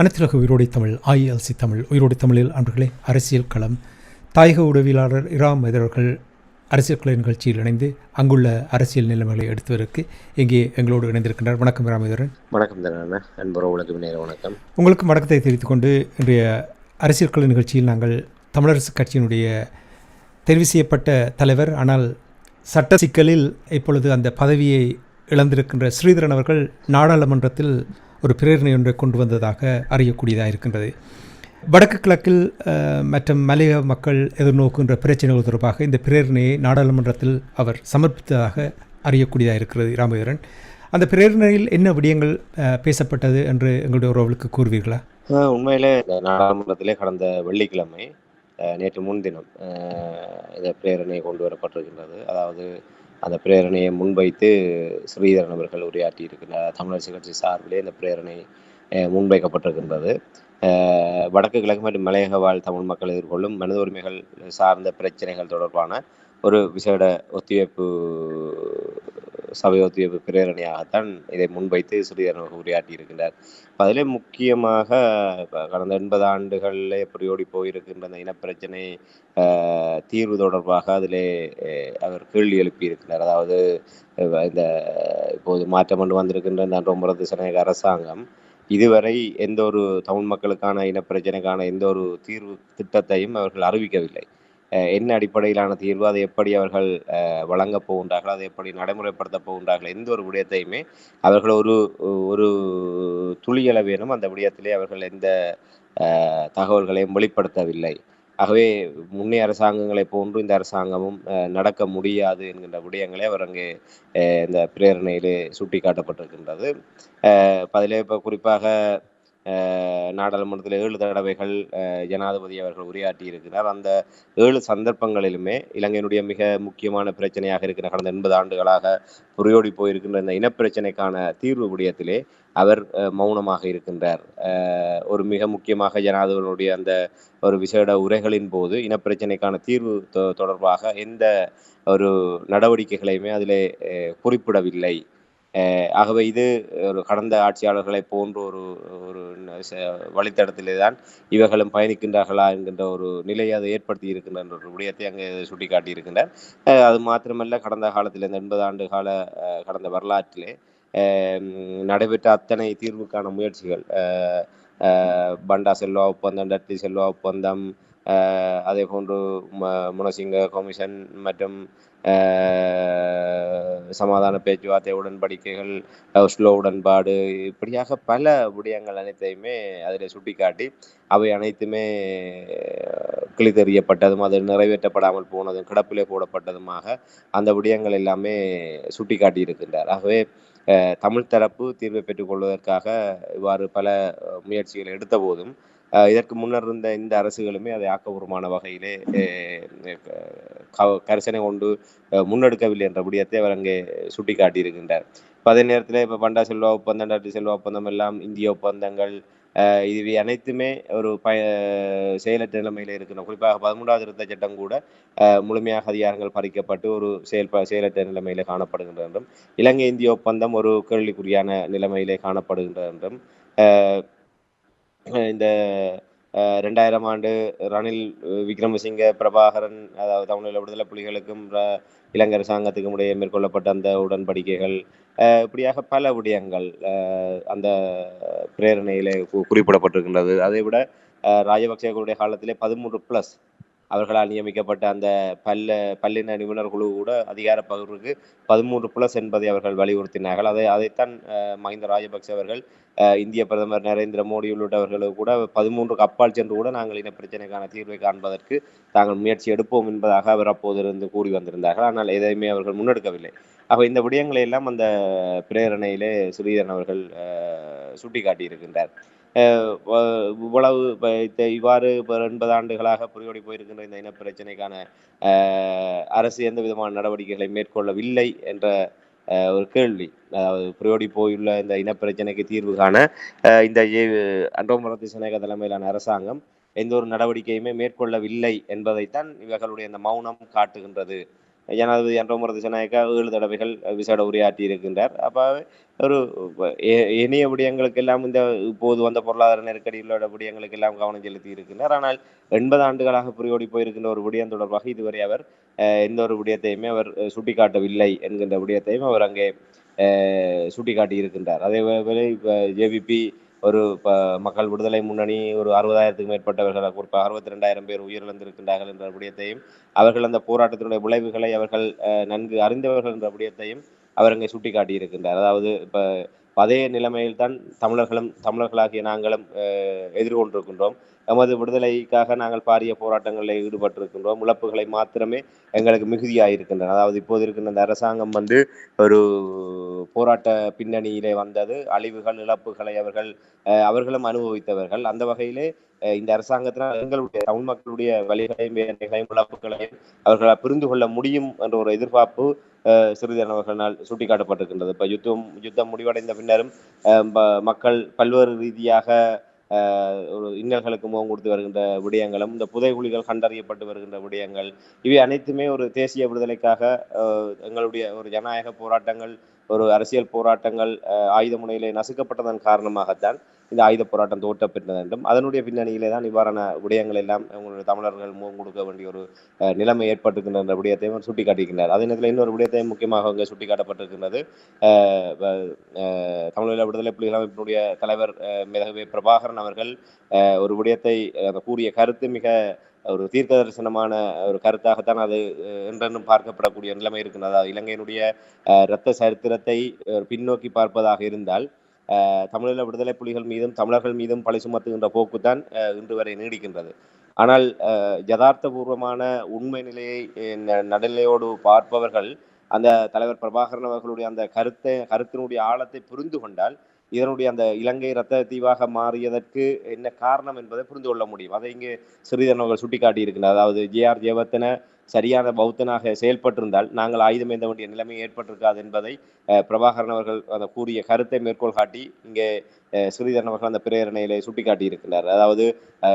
அனைத்துலக உயிரோடை தமிழ் ஐஎல்சி தமிழ் உயிரோடை தமிழில் அன்பர்களே அரசியல் களம். தாயக உடவியலாளர் இரா மனிதர்கள் அரசியல் கலை நிகழ்ச்சியில் இணைந்து அங்குள்ள அரசியல் நிலைமைகளை எடுத்துவதற்கு இங்கே எங்களோடு இணைந்திருக்கின்றார். வணக்கம் ராமேதரன் வணக்கம் நேர வணக்கம். உங்களுக்கு வணக்கத்தை தெரிவித்துக் கொண்டு இன்றைய அரசியல் கலை நிகழ்ச்சியில் நாங்கள் தமிழரசு கட்சியினுடைய தெரிவு செய்யப்பட்ட தலைவர் ஆனால் சட்ட சிக்கலில் இப்பொழுது அந்த பதவியை இழந்திருக்கின்ற ஸ்ரீதரன் அவர்கள் நாடாளுமன்றத்தில் ஒரு பிரேரணை ஒன்றை கொண்டு வந்ததாக அறியக்கூடியதாக இருக்கின்றது. வடக்கு கிழக்கில் மற்றும் மலைய மக்கள் எதிர்நோக்குகின்ற பிரச்சனைகள் தொடர்பாக இந்த பிரேரணையை நாடாளுமன்றத்தில் அவர் சமர்ப்பித்ததாக அறியக்கூடியதாக இருக்கிறது ராமவீரன் அந்த பிரேரணையில் என்ன விடயங்கள் பேசப்பட்டது என்று எங்களுடைய உறவுகளுக்கு கூறுவீர்களா? ஆஹ் உண்மையிலே இந்த நாடாளுமன்றத்திலே கடந்த வெள்ளிக்கிழமை நேற்று முன்தினம் இந்த பிரேரணை கொண்டு வரப்பட்டிருக்கின்றது. அதாவது அந்த பிரேரணையை முன்வைத்து ஸ்ரீதரன் அவர்கள் உரையாற்றி இருக்கின்றார் தமிழரசு கட்சி சார்பிலே இந்த பிரேரணை முன்வைக்கப்பட்டிருக்கின்றது. வடக்கு கிழக்கு மற்றும் மலையக வாழ் தமிழ் மக்கள் எதிர்கொள்ளும் மனித உரிமைகள் சார்ந்த பிரச்சனைகள் தொடர்பான ஒரு விசேட ஒத்திவைப்பு சபையோத்திய பிரேரணையாகத்தான் இதை முன்வைத்து ஸ்ரீதரன் அவர்கள் உரையாற்றி இருக்கின்றார் அதிலே முக்கியமாக கடந்த எண்பது ஆண்டுகளில் எப்படி ஓடி போயிருக்கின்ற அந்த இனப்பிரச்சனை ஆஹ், தீர்வு தொடர்பாக அதிலே அஹ், அவர் கேள்வி எழுப்பியிருக்கிறார். அதாவது இந்த இப்போது மாற்றம் கொண்டு வந்திருக்கின்ற இந்த ரொம்பரது சனக அரசாங்கம் இதுவரை எந்த ஒரு தமிழ் மக்களுக்கான இனப்பிரச்சனைக்கான எந்த ஒரு தீர்வு திட்டத்தையும் அவர்கள் அறிவிக்கவில்லை. என்ன அடிப்படையிலான தீர்வு? அதை எப்படி அவர்கள் அஹ், வழங்கப் போகின்றார்கள்? அதை எப்படி நடைமுறைப்படுத்த போகின்றார்கள்? எந்த ஒரு விடயத்தையுமே அவர்கள் ஒரு ஒரு துளியளவேனும் அந்த விடயத்திலே அவர்கள் எந்த தகவல்களையும் வெளிப்படுத்தவில்லை. ஆகவே முன்னே அரசாங்கங்களை போன்று இந்த அரசாங்கமும் நடக்க முடியாது என்கின்ற விடயங்களை அவர் அங்கே இந்த பிரேரணையிலே சுட்டிக்காட்டப்பட்டிருக்கின்றது. காட்டப்பட்டிருக்கின்றது அதிலே இப்போ குறிப்பாக நாடாளுமன்றத்தில் ஏழு தடவைகள் ஜனாதிபதி அவர்கள் உரையாற்றி இருக்கிறார் அந்த ஏழு சந்தர்ப்பங்களிலுமே இலங்கையினுடைய மிக முக்கியமான பிரச்சனையாக இருக்கிற கடந்த எண்பது ஆண்டுகளாக புரியோடி போயிருக்கின்ற இந்த இனப்பிரச்சனைக்கான தீர்வு விடயத்திலே அவர் மௌனமாக இருக்கின்றார். ஒரு மிக முக்கியமாக ஜனாதிபதியுடைய அந்த ஒரு விசேட உரைகளின் போது இனப்பிரச்சனைக்கான தீர்வு தொ- தொடர்பாக எந்த ஒரு நடவடிக்கைகளையுமே அதிலே குறிப்பிடவில்லை. ஆகவே இது ஒரு கடந்த ஆட்சியாளர்களை போன்ற ஒரு ஒரு வழித்தடத்திலே தான் இவர்களும் பயணிக்கின்றார்களா என்கின்ற ஒரு நிலையை அதை ஏற்படுத்தி இருக்கின்ற ஒரு விடயத்தை அங்கே சுட்டிக்காட்டி இருக்கின்றார் அது மாத்திரமல்ல கடந்த காலத்தில் இந்த எண்பது ஆண்டு கால கடந்த வரலாற்றிலே நடைபெற்ற அத்தனை தீர்வுக்கான முயற்சிகள் பண்டா செல்வா ஒப்பந்தம் டட்லி செல்வா ஒப்பந்தம் அதே போன்று ம- முனசிங்க கமிஷன் மற்றும் சமாதான பேச்சுவார்த்தை உடன்படிக்கைகள் ஸ்லோ உடன்பாடு இப்படியாக பல விடயங்கள் அனைத்தையுமே அதில் சுட்டிக்காட்டி அவை அனைத்துமே அஹ், கிழித்தெறியப்பட்டதும் அது நிறைவேற்றப்படாமல் போனதும் கிடப்பிலே போடப்பட்டதுமாக அந்த விடயங்கள் எல்லாமே சுட்டிக்காட்டி இருக்கின்றார். ஆகவே தமிழ் தரப்பு தீர்வை பெற்றுக்கொள்வதற்காக இவ்வாறு பல முயற்சிகள் எடுத்த போதும் இதற்கு முன்னர் இருந்த இந்த அரசுகளுமே அதை ஆக்கபூர்வமான வகையிலே க- கரிசனை கொண்டு முன்னெடுக்கவில்லை என்ற விடயத்தை அவர் அங்கே சுட்டிக்காட்டி இருக்கின்றார் அதே நேரத்தில் இப்போ பண்டா செல்வா ஒப்பந்தம் டாட்டி செல்வா ஒப்பந்தம் எல்லாம் இந்திய ஒப்பந்தங்கள் இவை அனைத்துமே ஒரு பய செயலற்ற நிலைமையில் இருக்கணும் குறிப்பாக பதிமூன்றாவது திருத்த சட்டம் கூட முழுமையாக அதிகாரங்கள் பறிக்கப்பட்டு ஒரு செயல் செயலற்ற நிலைமையிலே காணப்படுகின்றது என்றும் இலங்கை இந்திய ஒப்பந்தம் ஒரு கேள்விக்குறியான நிலைமையிலே காணப்படுகின்றது என்றும் இந்த ரெண்டாயிரம் ஆண்டு ரணில் விக்ரமசிங்க பிரபாகரன் அதாவது தமிழீழ விடுதலை புலிகளுக்கும் ர- இலங்கை அரசாங்கத்துக்கும் இடையே மேற்கொள்ளப்பட்ட அந்த உடன்படிக்கைகள் இப்படியாக பல விடயங்கள் அந்த பிரேரணையிலே கு- குறிப்பிடப்பட்டிருக்கின்றது. அதை விட ராஜபக்சேகளுடைய காலத்திலே பதிமூன்று பிளஸ் அவர்களால் நியமிக்கப்பட்ட அந்த பல்ல பல்லின நிபுணர் குழு கூட அதிகார பகிர்வுக்கு பதிமூன்று பிளஸ் என்பதை அவர்கள் வலியுறுத்தினார்கள். அதை அதைத்தான் மஹிந்த ராஜபக்ச அவர்கள் இந்திய பிரதமர் நரேந்திர மோடி உள்ளிட்டவர்களுக்கு கூட பதிமூன்றுக்கு அப்பால் சென்று கூட நாங்கள் இன பிரச்சனைக்கான தீர்வை காண்பதற்கு தாங்கள் முயற்சி எடுப்போம் என்பதாக அவர் அப்போதிருந்து கூறி வந்திருந்தார்கள். ஆனால் எதையுமே அவர்கள் முன்னெடுக்கவில்லை. அப்போ இந்த விடயங்களை எல்லாம் அந்த பிரேரணையிலே ஸ்ரீதரன் அவர்கள் சுட்டிக்காட்டியிருக்கின்றார். இவ்வளவு இவ்வாறு எண்பது ஆண்டுகளாக புரியோடி போயிருக்கின்ற இந்த இனப்பிரச்சனைக்கான அஹ், அரசு எந்த விதமான நடவடிக்கைகளை மேற்கொள்ளவில்லை என்ற அஹ், ஒரு கேள்வி. அதாவது புரியோடி போயுள்ள இந்த இனப்பிரச்சனைக்கு தீர்வு காண இந்த அன்றோமரத்தி சினேக தலைமையிலான அரசாங்கம் எந்த ஒரு நடவடிக்கையுமே மேற்கொள்ளவில்லை என்பதைத்தான் இவர்களுடைய இந்த மௌனம் காட்டுகின்றது. ஜனாதிபதி அன்றமுறை திசநாயக்கா ஏழு தடவைகள் விசேட உரையாற்றி இருக்கின்றார் அப்போ ஒரு இனிய விடயங்களுக்கு எல்லாம் இந்த இப்போது வந்த பொருளாதார நெருக்கடிகளோட விடயங்களுக்கு எல்லாம் கவனம் செலுத்தி இருக்கின்றார் ஆனால் எண்பது ஆண்டுகளாக புரியோடி போயிருக்கின்ற ஒரு விடயம் தொடர்பாக இதுவரை அவர் எந்த ஒரு விடயத்தையுமே அவர் சுட்டிக்காட்டவில்லை என்கின்ற விடயத்தையும் அவர் அங்கே சுட்டிக்காட்டி இருக்கின்றார் அதே வேளை இப்போ ஜேவிபி ஒரு ப மக்கள் விடுதலை முன்னணி ஒரு அறுபதாயிரத்துக்கு மேற்பட்டவர்கள் குறிப்பாக அறுபத்தி ரெண்டாயிரம் பேர் உயிரிழந்திருக்கின்றார்கள் என்ற விடயத்தையும் அவர்கள் அந்த போராட்டத்தினுடைய விளைவுகளை அவர்கள் நன்கு அறிந்தவர்கள் என்ற விடயத்தையும் அவர் அங்கே சுட்டிக்காட்டி இருக்கின்றார் அதாவது இப்போ அதே நிலைமையில் தான் தமிழர்களும் தமிழர்களாகிய நாங்களும் எதிர்கொண்டிருக்கின்றோம். எமது விடுதலைக்காக நாங்கள் பாரிய போராட்டங்களில் ஈடுபட்டிருக்கின்றோம். இழப்புகளை மாத்திரமே எங்களுக்கு மிகுதியாக இருக்கின்றன அதாவது இப்போது இருக்கின்ற இந்த அரசாங்கம் வந்து ஒரு போராட்ட பின்னணியிலே வந்தது. அழிவுகள் இழப்புகளை அவர்கள் அஹ், அவர்களும் அனுபவித்தவர்கள். அந்த வகையிலே இந்த அரசாங்கத்தினால் எங்களுடைய தமிழ் மக்களுடைய வழிகளையும் வேதனைகளையும் இழப்புகளையும் அவர்களால் புரிந்து கொள்ள முடியும் என்ற ஒரு எதிர்பார்ப்பு அஹ், சிறிதரன் அவர்களால் சுட்டிக்காட்டப்பட்டிருக்கின்றது. இப்போ யுத்தம் யுத்தம் முடிவடைந்த பின்னரும் அஹ், மக்கள் பல்வேறு ரீதியாக ஒரு இன்னல்களுக்கு முகம் கொடுத்து வருகின்ற விடயங்களும் இந்த புதைகுழிகள் கண்டறியப்பட்டு வருகின்ற விடயங்கள் இவை அனைத்துமே ஒரு தேசிய விடுதலைக்காக அஹ், எங்களுடைய ஒரு ஜனநாயக போராட்டங்கள் ஒரு அரசியல் போராட்டங்கள் அஹ், ஆயுத முனையிலே நசுக்கப்பட்டதன் காரணமாகத்தான் இந்த ஆயுத போராட்டம் தோற்றப்பெற்றது என்றும் அதனுடைய பின்னணியிலே தான் இவ்வாறான விடயங்கள் எல்லாம் உங்களுடைய தமிழர்கள் முகம் கொடுக்க வேண்டிய ஒரு நிலைமை ஏற்பட்டிருக்கின்ற விடயத்தையும் அவர் சுட்டிக்காட்டியிருக்கிறார். அதே நேரத்தில் இன்னொரு விடயத்தையும் முக்கியமாக அங்கே சுட்டிக்காட்டப்பட்டிருக்கிறது அஹ், தமிழீழ விடுதலை புலிகள் அமைப்பினுடைய தலைவர் அஹ், மிதவே பிரபாகரன் அவர்கள் ஒரு விடயத்தை கூறிய கருத்து மிக ஒரு தீர்க்க தரிசனமான ஒரு கருத்தாகத்தான் அது என்றென்றும் பார்க்கப்படக்கூடிய நிலைமை இருக்கின்றது. இலங்கையினுடைய இரத்த சரித்திரத்தை பின்னோக்கி பார்ப்பதாக இருந்தால் தமிழீழ விடுதலை புலிகள் மீதும் தமிழர்கள் மீதும் பழி சுமத்துகின்ற போக்குதான் தான் இன்று வரை நீடிக்கின்றது. ஆனால் அஹ், யதார்த்தபூர்வமான உண்மை நிலையை ந- நடுநிலையோடு பார்ப்பவர்கள் அந்த தலைவர் பிரபாகரன் அவர்களுடைய அந்த கருத்தை கருத்தினுடைய ஆழத்தை புரிந்து கொண்டால் இதனுடைய அந்த இலங்கை ரத்த தீவாக மாறியதற்கு என்ன காரணம் என்பதை புரிந்து கொள்ள முடியும். அதை இங்கு சிறிதரன் அவர்கள் சுட்டிக்காட்டியிருக்கிறார். அதாவது ஜேஆர் ஜெயவர்த்தன சரியான பௌத்தனாக செயல்பட்டிருந்தால் நாங்கள் ஆயுதம் ஏந்த வேண்டிய நிலைமை ஏற்பட்டிருக்காது என்பதை பிரபாகரன் அவர்கள் அந்த கூறிய கருத்தை மேற்கோள் காட்டி இங்கே ஸ்ரீதரன் அவர்கள் அந்த பிரேரணையிலே சுட்டிக்காட்டியிருக்கிறார். அதாவது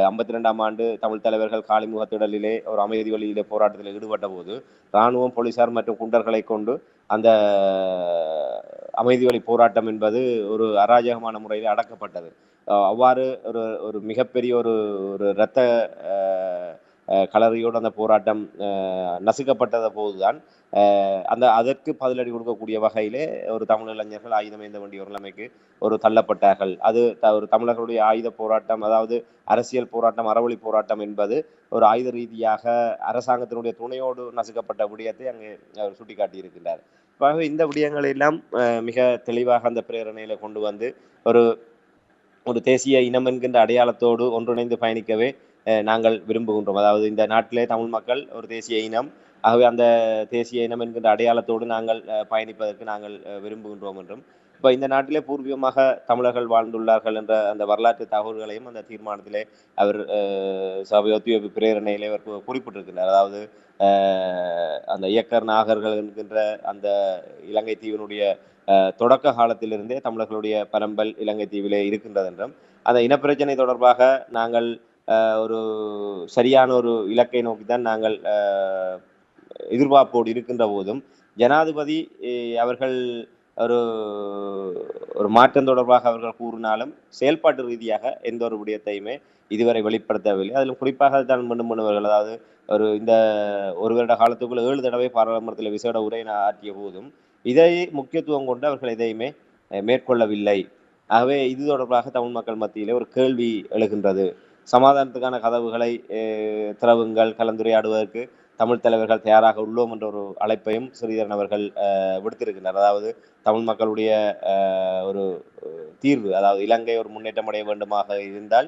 ஐம்பத்தி ரெண்டாம் ஆண்டு தமிழ் தலைவர்கள் காளிமுகத்திடலிலே ஒரு அமைதி வழியிலே போராட்டத்தில் ஈடுபட்ட போது இராணுவம் போலீசார் மற்றும் குண்டர்களை கொண்டு அந்த அமைதி வழி போராட்டம் என்பது ஒரு அராஜகமான முறையில் அடக்கப்பட்டது. அவ்வாறு ஒரு ஒரு மிகப்பெரிய ஒரு ஒரு இரத்த கலரியோடு அந்த போராட்டம் நசுக்கப்பட்டத போதுதான். அந்த அதற்கு பதிலடி கொடுக்கக்கூடிய வகையிலே ஒரு தமிழ் இளைஞர்கள் ஆயுதம் ஏந்த வேண்டிய ஒரு நிலைமைக்கு ஒரு தள்ளப்பட்டார்கள். அது த- ஒரு தமிழர்களுடைய ஆயுத போராட்டம் அதாவது அரசியல் போராட்டம் அறவழி போராட்டம் என்பது ஒரு ஆயுத ரீதியாக அரசாங்கத்தினுடைய துணையோடு நசுக்கப்பட்ட விடயத்தை அங்கே அவர் சுட்டிக்காட்டி இருக்கின்றார் ஆகவே இந்த விடயங்கள் எல்லாம் மிக தெளிவாக அந்த பிரேரணையில கொண்டு வந்து ஒரு ஒரு தேசிய இனம் என்கின்ற அடையாளத்தோடு ஒன்றிணைந்து பயணிக்கவே நாங்கள் விரும்புகின்றோம். அதாவது இந்த நாட்டிலே தமிழ் மக்கள் ஒரு தேசிய இனம். ஆகவே அந்த தேசிய இனம் என்கின்ற அடையாளத்தோடு நாங்கள் பயணிப்பதற்கு நாங்கள் விரும்புகின்றோம் என்றும். இப்போ இந்த நாட்டிலே பூர்வீகமாக தமிழர்கள் வாழ்ந்துள்ளார்கள் என்ற அந்த வரலாற்று தகவல்களையும் அந்த தீர்மானத்திலே அவர் சபை ஒத்திவைப்பு பிரேரணையிலே அவர் குறிப்பிட்டிருக்கிறார். அதாவது அந்த இயக்கர் நாகர்கள் என்கின்ற அந்த இலங்கை தீவினுடைய தொடக்க காலத்திலிருந்தே தமிழர்களுடைய பரம்பல் இலங்கை தீவிலே இருக்கின்றது என்றும். அந்த இனப்பிரச்சனை தொடர்பாக நாங்கள் ஒரு சரியான ஒரு இலக்கை நோக்கி தான் நாங்கள் எதிர்பார்ப்போடு இருக்கின்ற போதும் ஜனாதிபதி அவர்கள் ஒரு ஒரு மாற்றம் தொடர்பாக அவர்கள் கூறினாலும் செயல்பாட்டு ரீதியாக எந்த ஒரு விடயத்தையுமே இதுவரை வெளிப்படுத்தவில்லை. அதிலும் குறிப்பாக தான் மீண்டும் மீண்டும் அதாவது ஒரு இந்த ஒரு வருட காலத்துக்குள்ள ஏழு தடவை பாராளுமன்றத்தில் விசேட உரை ஆற்றிய போதும் இதை முக்கியத்துவம் கொண்டு அவர்கள் எதையுமே மேற்கொள்ளவில்லை. ஆகவே இது தொடர்பாக தமிழ் மக்கள் மத்தியிலே ஒரு கேள்வி எழுகின்றது. சமாதானத்துக்கான கதவுகளை அஹ், திறவுங்கள் கலந்துரையாடுவதற்கு தமிழ் தலைவர்கள் தயாராக உள்ளோம் என்ற ஒரு அழைப்பையும் ஸ்ரீதரன் அவர்கள் அஹ், விடுத்திருக்கின்றனர் அதாவது தமிழ் மக்களுடைய ஒரு தீர்வு அதாவது இலங்கை ஒரு முன்னேற்றம் அடைய வேண்டுமாக இருந்தால்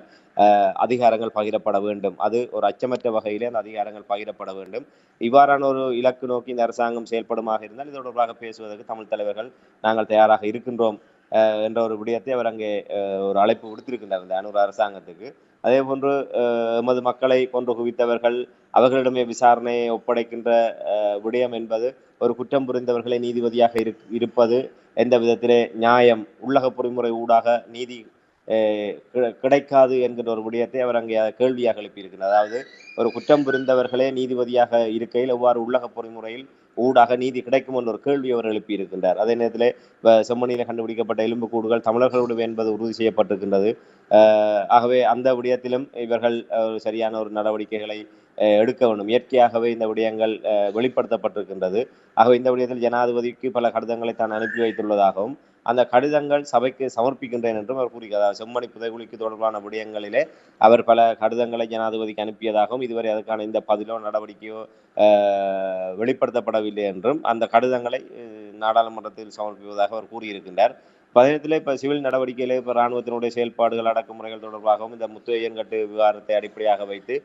அதிகாரங்கள் பகிரப்பட வேண்டும். அது ஒரு அச்சமற்ற வகையில் அந்த அதிகாரங்கள் பகிரப்பட வேண்டும். இவ்வாறான ஒரு இலக்கு நோக்கி இந்த அரசாங்கம் செயல்படுமாக இருந்தால் இது தொடர்பாக பேசுவதற்கு தமிழ் தலைவர்கள் நாங்கள் தயாராக இருக்கின்றோம். என்ற ஒரு விடயத்தை அவர் அங்கே ஒரு அழைப்பு விடுத்திருக்கின்றார் இந்த அனூர் அரசாங்கத்துக்கு. அதே போன்று எமது மக்களை கொன்று குவித்தவர்கள் அவர்களிடமே விசாரணையை ஒப்படைக்கின்ற விடயம் என்பது ஒரு குற்றம் புரிந்தவர்களை நீதிபதியாக இரு- இருப்பது எந்த விதத்திலே நியாயம் உள்ளக பொறிமுறை ஊடாக நீதி கிடைக்காது என்கின்ற ஒரு விடயத்தை அவர் அங்கே கேள்வியாக எழுப்பியிருக்கிறார் அதாவது ஒரு குற்றம் புரிந்தவர்களே நீதிபதியாக இருக்கையில் எவ்வாறு உள்ளக பொறிமுறையில் ஊடாக நீதி கிடைக்கும் என்ற ஒரு கேள்வி அவர் எழுப்பியிருக்கின்றார். அதே நேரத்தில் செம்மணியில் கண்டுபிடிக்கப்பட்ட எலும்புக்கூடுகள் தமிழர்களுடைய என்பது உறுதி செய்யப்பட்டிருக்கின்றது. ஆகவே அந்த விடயத்திலும் இவர்கள் சரியான ஒரு நடவடிக்கைகளை எடுக்க வேண்டும். இயற்கையாகவே இந்த விடயங்கள் வெளிப்படுத்தப்பட்டிருக்கின்றது. ஆகவே இந்த விடயத்தில் ஜனாதிபதிக்கு பல கடிதங்களை தான் அனுப்பி வைத்துள்ளதாகவும் அந்த கடிதங்கள் சபைக்கு சமர்ப்பிக்கின்றேன் என்றும் அவர் கூறுகிறார். செம்மணி புதைகுழிக்கு தொடர்பான விடயங்களிலே அவர் பல கடிதங்களை ஜனாதிபதிக்கு அனுப்பியதாகவும் இதுவரை அதற்கான இந்த பதிலோ நடவடிக்கையோ வெளிப்படுத்தப்படவில்லை என்றும் அந்த கடிதங்களை நாடாளுமன்றத்தில் சமர்ப்பிப்பதாக அவர் கூறியிருக்கின்றார். பதினெட்டில் இப்போ சிவில் நடவடிக்கையில் இப்போ இராணுவத்தினுடைய செயல்பாடுகள் அடக்குமுறைகள் தொடர்பாகவும் இந்த முத்தையன்கட்டு விவகாரத்தை அடிப்படையாக வைத்து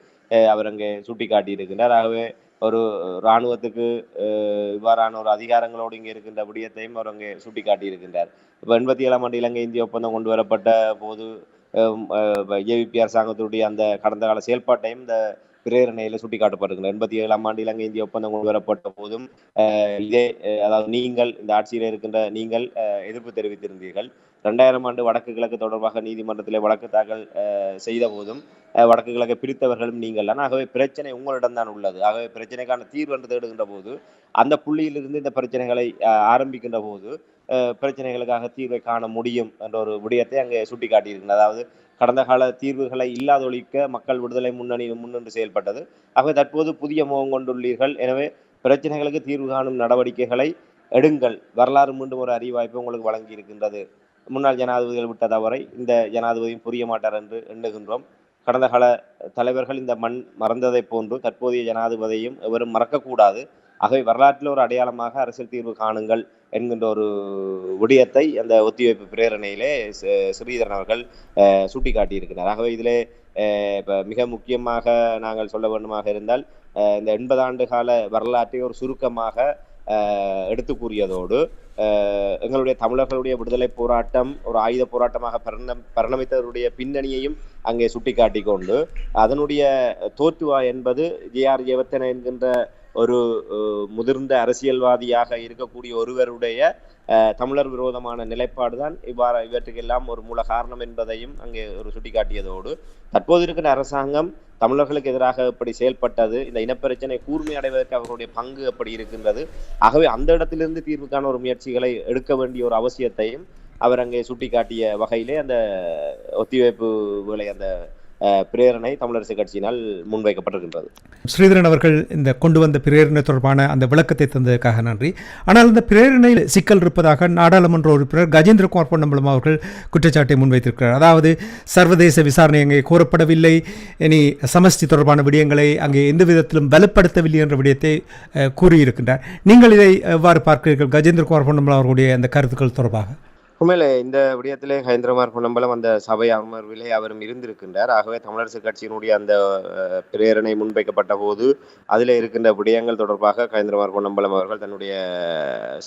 அவர் அங்கே சுட்டிக்காட்டியிருக்கின்றார். ஆகவே ஒரு இராணுவத்துக்கு அஹ், இவ்வாறான ஒரு அதிகாரங்களோடு இங்கே இருக்கின்ற விடயத்தையும் அவர் அங்கே சுட்டிக்காட்டியிருக்கின்றார். இப்போ எண்பத்தி ஏழாம் ஆண்டு இலங்கை இந்திய ஒப்பந்தம் கொண்டு வரப்பட்ட போது ஏவிபி அரசாங்கத்தினுடைய அந்த கடந்த கால செயல்பாட்டையும் இந்த பிரேரணையில் சுட்டிக்காட்டப்பட்டிருக்கின்றன எண்பத்தி ஏழாம் ஆண்டு இலங்கை இந்திய ஒப்பந்தம் கொண்டு வரப்பட்ட போதும் இதே அதாவது நீங்கள் இந்த ஆட்சியில் இருக்கின்ற நீங்கள் எதிர்ப்பு தெரிவித்திருந்தீர்கள். ரெண்டாயிரம் ஆண்டு வடக்கு கிழக்கு தொடர்பாக நீதிமன்றத்திலே வழக்கு தாக்கல் செய்த போதும் வடக்கு கிழக்கை பிரித்தவர்களும் நீங்கள் தான். ஆகவே பிரச்சனை உங்களிடம் தான் உள்ளது. ஆகவே பிரச்சனைக்கான தீர்வு என்று தேடுகின்ற போது அந்த புள்ளியிலிருந்து இந்த பிரச்சனைகளை ஆரம்பிக்கின்ற போது பிரச்சனைகளுக்காக தீர்வை காண முடியும் என்ற ஒரு விடயத்தை அங்கே சுட்டிக்காட்டியிருக்கிறது அதாவது கடந்த கால தீர்வுகளை இல்லாதொழிக்க மக்கள் விடுதலை முன்னணி முன்னின்று செயல்பட்டது. ஆகவே தற்போது புதிய முகம் கொண்டுள்ளீர்கள். எனவே பிரச்சனைகளுக்கு தீர்வு காணும் நடவடிக்கைகளை எடுங்கள். வரலாறு மீண்டும் ஒரு அறிவாய்ப்பு உங்களுக்கு வழங்கி இருக்கின்றது முன்னாள் ஜனாதிபதிகள் விட்ட தவறை இந்த ஜனாதிபதியும் புரிய மாட்டார் என்று எண்ணுகின்றோம். கடந்த கால தலைவர்கள் இந்த மண் மறந்ததைப் போன்று தற்போதைய ஜனாதிபதியும் எவரும் மறக்கக்கூடாது. ஆகவே வரலாற்றில் ஒரு அடையாளமாக அரசியல் தீர்வு காணுங்கள் என்கின்ற ஒரு விடயத்தை அந்த ஒத்திவைப்பு பிரேரணையிலே ஸ்ரீதரன் அவர்கள் சுட்டிக்காட்டியிருக்கிறார். ஆகவே இதிலே இப்போ மிக முக்கியமாக நாங்கள் சொல்ல வேண்டுமாக இருந்தால் இந்த எண்பது ஆண்டு கால வரலாற்றை ஒரு சுருக்கமாக எடுத்து கூறியதோடு எங்களுடைய தமிழர்களுடைய விடுதலை போராட்டம் ஒரு ஆயுத போராட்டமாக பரிணம் பரிணமித்தவருடைய பின்னணியையும் அங்கே சுட்டிக்காட்டி கொண்டு அதனுடைய தோற்றுவா என்பது ஜேஆர் ஜெயவர்த்தன என்கின்ற ஒரு முதிர்ந்த அரசியல்வாதியாக இருக்கக்கூடிய ஒருவருடைய தமிழர் விரோதமான நிலைப்பாடு தான் இவ்வாறு இவற்றுக்கெல்லாம் ஒரு மூல காரணம் என்பதையும் அங்கே ஒரு சுட்டிக்காட்டியதோடு. தற்போது இருக்கிற அரசாங்கம் தமிழர்களுக்கு எதிராக எப்படி செயல்பட்டது இந்த இனப்பிரச்சனை கூர்மை அடைவதற்கு அவர்களுடைய பங்கு எப்படி இருக்கின்றது. ஆகவே அந்த இடத்திலிருந்து தீர்வுக்கான ஒரு முயற்சிகளை எடுக்க வேண்டிய ஒரு அவசியத்தையும் அவர் அங்கே சுட்டிக்காட்டிய வகையிலே அந்த ஒத்திவைப்பு விலை அந்த பிரேரணை தமிழரசு கட்சியினால் முன்வைக்கப்பட்டிருக்கின்றது. ஸ்ரீதரன் அவர்கள் இந்த கொண்டு வந்த பிரேரணை தொடர்பான அந்த விளக்கத்தை தந்ததுக்காக நன்றி. ஆனால் இந்த பிரேரணையில் சிக்கல் இருப்பதாக நாடாளுமன்ற உறுப்பினர் கஜேந்திர குமார் பொன்னம்பலம் அவர்கள் குற்றச்சாட்டை முன்வைத்திருக்கிறார். அதாவது சர்வதேச விசாரணை அங்கே கோரப்படவில்லை. இனி சமஷ்டி தொடர்பான விடயங்களை அங்கே எந்த விதத்திலும் பலப்படுத்தவில்லை என்ற விடயத்தை கூறியிருக்கின்றார். நீங்கள் இதை எவ்வாறு பார்க்கிறீர்கள்? கஜேந்திரகுமார் பொன்னம்பலம் அவர்களுடைய அந்த கருத்துக்கள் தொடர்பாக. உண்மையிலே இந்த விடயத்திலே ஹைந்திரமார் பொன்னம்பலம் அந்த சபை அமர்விலே அவரும் இருந்திருக்கின்றார். ஆகவே தமிழரசு கட்சியினுடைய அந்த பிரேரணை முன்வைக்கப்பட்ட போது அதில் இருக்கின்ற விடயங்கள் தொடர்பாக ஹைந்திரமார் பொன்னம்பலம் அவர்கள் தன்னுடைய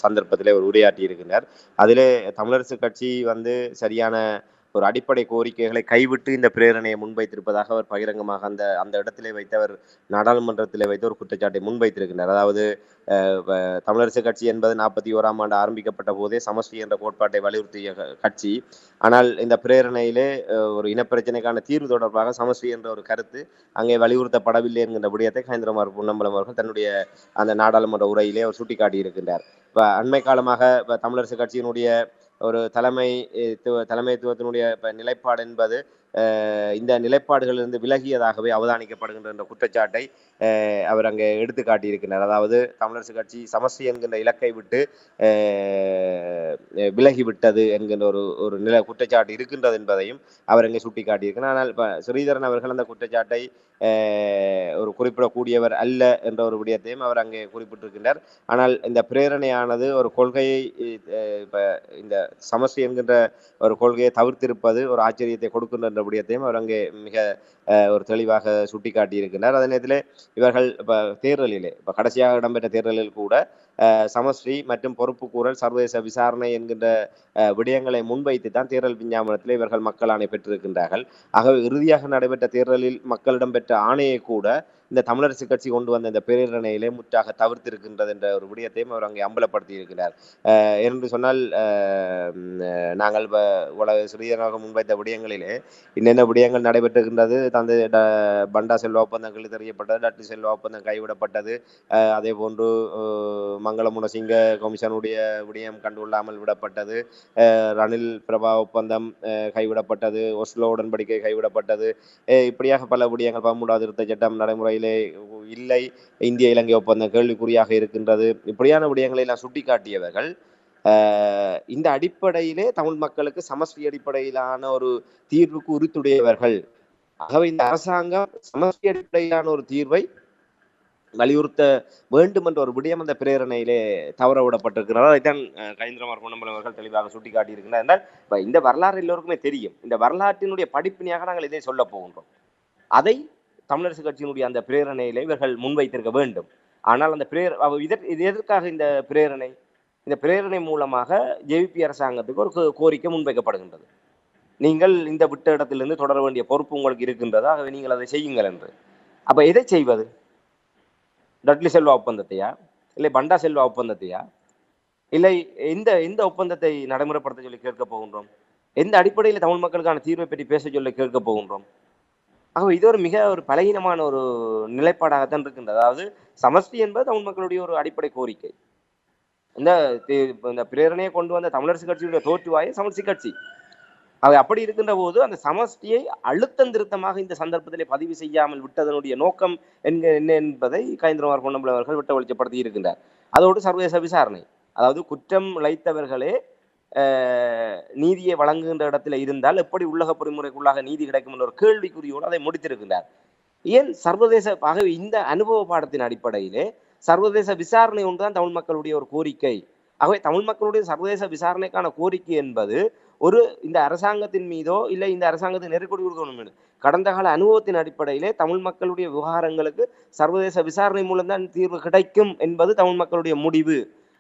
சந்தர்ப்பத்திலே ஒரு உரையாற்றி இருக்கின்றார் அதிலே தமிழரசு கட்சி வந்து சரியான ஒரு அடிப்படை கோரிக்கைகளை கைவிட்டு இந்த பிரேரணையை முன்வைத்திருப்பதாக அவர் பகிரங்கமாக அந்த அந்த இடத்திலே வைத்து அவர் நாடாளுமன்றத்திலே வைத்து ஒரு குற்றச்சாட்டை முன்வைத்திருக்கின்றார் அதாவது தமிழரசு கட்சி என்பது நாற்பத்தி ஓராம் ஆண்டு ஆரம்பிக்கப்பட்ட போதே சமஷ்டி என்ற கோட்பாட்டை வலியுறுத்திய கட்சி. ஆனால் இந்த பிரேரணையிலே ஒரு இனப்பிரச்சனைக்கான தீர்வு தொடர்பாக சமஷ்டி என்ற ஒரு கருத்து அங்கே வலியுறுத்தப்படவில்லை என்கின்ற விடயத்தை கயந்திரமார் பொன்னம்பலம் அவர்கள் தன்னுடைய அந்த நாடாளுமன்ற உரையிலே அவர் சுட்டிக்காட்டி இருக்கின்றார் இப்போ அண்மை காலமாக தமிழரசு கட்சியினுடைய ஒரு தலைமை துவ- தலைமைத்துவத்தினுடைய நிலைப்பாடு என்பது இந்த நிலைப்பாடுகளிலிருந்து விலகியதாகவே அவதானிக்கப்படுகின்ற என்ற குற்றச்சாட்டை அவர் அங்கே எடுத்து காட்டியிருக்கிறார் அதாவது தமிழரசு கட்சி சமஸ்டி என்கின்ற இலக்கை விட்டு விலகிவிட்டது விலகி விட்டது என்கின்ற ஒரு ஒரு நில குற்றச்சாட்டு இருக்கின்றது என்பதையும் அவர் அங்கே சுட்டி காட்டியிருக்கிறார் ஆனால் இப்போ ஸ்ரீதரன் அவர்கள் அந்த குற்றச்சாட்டை அஹ், ஒரு குறிப்பிடக்கூடியவர் அல்ல என்ற ஒரு விடயத்தையும் அவர் அங்கே குறிப்பிட்டிருக்கின்றார். ஆனால் இந்த பிரேரணையானது ஒரு கொள்கையை இப்போ இந்த சமஸ்டி என்கின்ற ஒரு கொள்கையை தவிர்த்திருப்பது ஒரு ஆச்சரியத்தை கொடுக்கின்ற என்ற விடயத்தையும் அவர் அங்கே மிக அஹ், ஒரு தெளிவாக சுட்டிக்காட்டியிருக்கின்றார் அதே நேரத்தில் இவர்கள் இப்போ தேர்தலிலே இப்போ கடைசியாக இடம்பெற்ற தேர்தலில் கூட சமஸ்ரீ மற்றும் பொறுப்புக்கூறல் சர்வதேச விசாரணை என்கின்ற விடயங்களை முன்வைத்து தான் தேர்தல் விஞ்ஞாபனத்தில் இவர்கள் மக்கள் ஆணை பெற்றிருக்கின்றார்கள். ஆகவே இறுதியாக நடைபெற்ற தேர்தலில் மக்களிடம் பெற்ற ஆணையை கூட இந்த தமிழரசு கட்சி கொண்டு வந்த இந்த பிரேரணையிலே முற்றாக தவிர்த்திருக்கின்றது என்ற ஒரு விடயத்தையும் அவர் அங்கே அம்பலப்படுத்தி இருக்கிறார் அஹ், என்று சொன்னால் நாங்கள் வ- உலக சிறியனாக முன்வைத்த விடயங்களிலே என்னென்ன விடயங்கள் நடைபெற்றிருக்கின்றது தந்தை பண்டா செல்வா ஒப்பந்தங்கள் தெரியப்பட்டது டட்டு செல்வா ஒப்பந்தம் கைவிடப்பட்டது. அதே போன்று மங்களமுன சிங்க கமிஷனுடைய விடயம் கண்டுகொள்ளாமல் விடப்பட்டது. ரணில் பிரபா ஒப்பந்தம் கைவிடப்பட்டது. ஒஸ்லோ உடன்படிக்கை கைவிடப்பட்டது. இப்படியாக பல விடயங்கள் பமுடா திருத்த சட்டம் நடைமுறையிலே இல்லை. இந்திய இலங்கை ஒப்பந்தம் கேள்விக்குறியாக இருக்கின்றது. இப்படியான விடயங்களை நான் சுட்டிக்காட்டியவர்கள் இந்த அடிப்படையிலே தமிழ் மக்களுக்கு சமஷ்டி அடிப்படையிலான ஒரு தீர்வுக்கு உரித்துடையவர்கள். ஆகவே இந்த அரசாங்கம் சமஸ்டி அடிப்படையிலான ஒரு தீர்வை வலியுறுத்த வேண்டும் என்ற ஒரு விடயம் அந்த பிரேரணையிலே தவற விடப்பட்டிருக்கிறார் அதைத்தான் அஹ், கஜேந்திரமார் பொன்னம்பலம் அவர்கள் தெளிவாக சுட்டிக்காட்டியிருக்கிறார் என்றால் இந்த வரலாறு எல்லோருக்குமே தெரியும். இந்த வரலாற்றினுடைய படிப்பினையாக நாங்கள் இதை சொல்ல போகின்றோம். அதை தமிழரசு கட்சியினுடைய அந்த பிரேரணையிலே இவர்கள் முன்வைத்திருக்க வேண்டும். ஆனால் அந்த பிரேர இதற்- இது எதற்காக இந்த பிரேரணை? இந்த பிரேரணை மூலமாக ஜேவிபி அரசாங்கத்துக்கு ஒரு கோரிக்கை முன்வைக்கப்படுகின்றது. நீங்கள் இந்த விட்ட இடத்திலிருந்து தொடர வேண்டிய பொறுப்பு உங்களுக்கு இருக்கின்றது? ஆகவே நீங்கள் அதை செய்யுங்கள் என்று. அப்ப எதை செய்வது? டட்லி செல்வா ஒப்பந்தத்தையா? இல்லை பண்டா செல்வா ஒப்பந்தத்தையா? இல்லை எந்த எந்த ஒப்பந்தத்தை நடைமுறைப்படுத்த சொல்லி கேட்க போகின்றோம். எந்த அடிப்படையில் தமிழ் மக்களுக்கான தீர்வை பற்றி பேச சொல்லி கேட்க போகின்றோம்? ஆகவே இது ஒரு மிக ஒரு பலகீனமான ஒரு நிலைப்பாடாகத்தான் இருக்கின்றது. அதாவது சமஷ்டி என்பது தமிழ் மக்களுடைய ஒரு அடிப்படை கோரிக்கை. இந்த இந்த பிரேரணையை கொண்டு வந்த தமிழரசு கட்சியுடைய தோற்றுவாயே சமஸ்தி கட்சி. அவை அப்படி இருக்கின்ற போது அந்த சமஷ்டியை அழுத்தம் திருத்தமாக இந்த சந்தர்ப்பத்திலே பதிவு செய்யாமல் விட்டதனுடைய நோக்கம் என்க என்ன என்பதை கைந்திரமார் பொன்னம்பலம் அவர்கள் விட்ட வெளிச்சப்படுத்தி இருக்கின்றார். அதோடு சர்வதேச விசாரணை. அதாவது குற்றம் இழைத்தவர்களே நீதியை வழங்குகின்ற இடத்துல இருந்தால் எப்படி உள்ளக பொறிமுறைக்குள்ளாக நீதி கிடைக்கும் என்ற ஒரு கேள்விக்குறியோடு அதை முடித்திருக்கின்றார். ஏன் சர்வதேச ஆகவே இந்த அனுபவ பாடத்தின் அடிப்படையிலே சர்வதேச விசாரணை ஒன்றுதான் தமிழ் மக்களுடைய ஒரு கோரிக்கை. ஆகவே தமிழ் மக்களுடைய சர்வதேச விசாரணைக்கான கோரிக்கை என்பது ஒரு இந்த அரசாங்கத்தின் மீதோ இல்லை இந்த அரசாங்கத்தை நெருக்கடி கொடுக்கணும் என்று. கடந்த கால அனுபவத்தின் அடிப்படையிலே தமிழ் மக்களுடைய விவகாரங்களுக்கு சர்வதேச விசாரணை மூலம்தான் தீர்வு கிடைக்கும் என்பது தமிழ் மக்களுடைய முடிவு.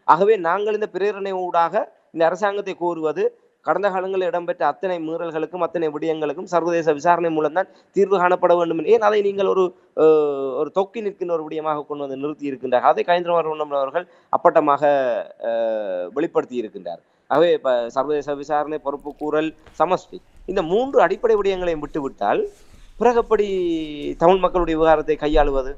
ஆகவே நாங்கள் இந்த பிரேரணை ஊடாக இந்த அரசாங்கத்தை கோருவது கடந்த காலங்களில் இடம்பெற்ற அத்தனை மீறல்களுக்கும் அத்தனை விடயங்களுக்கும் சர்வதேச விசாரணை மூலம்தான் தீர்வு காணப்பட வேண்டும் ஏன் அதை நீங்கள் ஒரு அஹ், ஒரு தொக்கி நிற்கின்ற ஒரு விடயமாக கொண்டு வந்து நிறுத்தி இருக்கின்றார் அதை கயந்திரவர்மன் அவர்கள் அப்பட்டமாக அஹ், வெளிப்படுத்தி இருக்கின்றார். ஆகவே இப்ப சர்வதேச விசாரணை பொறுப்பு கூறல் சமஷ்டி இந்த மூன்று அடிப்படை விடயங்களையும் விட்டுவிட்டால் பிறகப்படி தமிழ் மக்களுடைய விவகாரத்தை கையாளுவது?